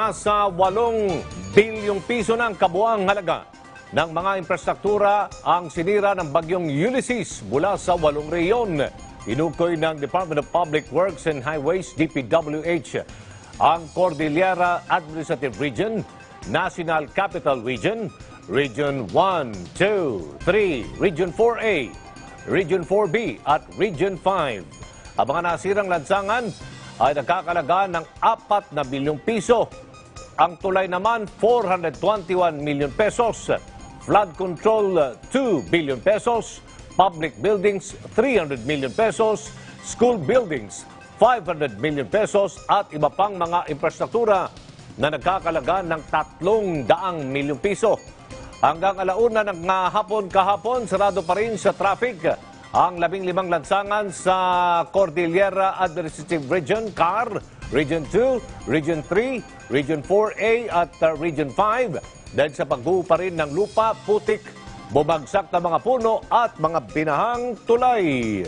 Nasa 8 bilyong piso ng kabuang halaga ng mga infrastruktura ang sinira ng bagyong Ulysses mula sa walong reyon. Inukoy ng Department of Public Works and Highways, DPWH, ang Cordillera Administrative Region, National Capital Region, Region 1, 2, 3, Region 4A, Region 4B at Region 5. Ang mga nasirang lansangan ay nagkakalaga ng 4 na bilyong piso. Ang tulay naman 421 million pesos. Flood control 2 billion pesos. Public buildings 300 million pesos. School buildings 500 million pesos at iba pang mga infrastruktura na nagkakalaga ng 300 milyong piso. Hanggang alauna ng hapon kahapon, sarado pa rin sa traffic ang labing limang lansangan sa Cordillera Administrative Region, CAR, Region 2, Region 3, Region 4A at uh, Region 5 dahil sa pagbuho pa rin ng lupa, putik, bumagsak na mga puno at mga binahang tulay.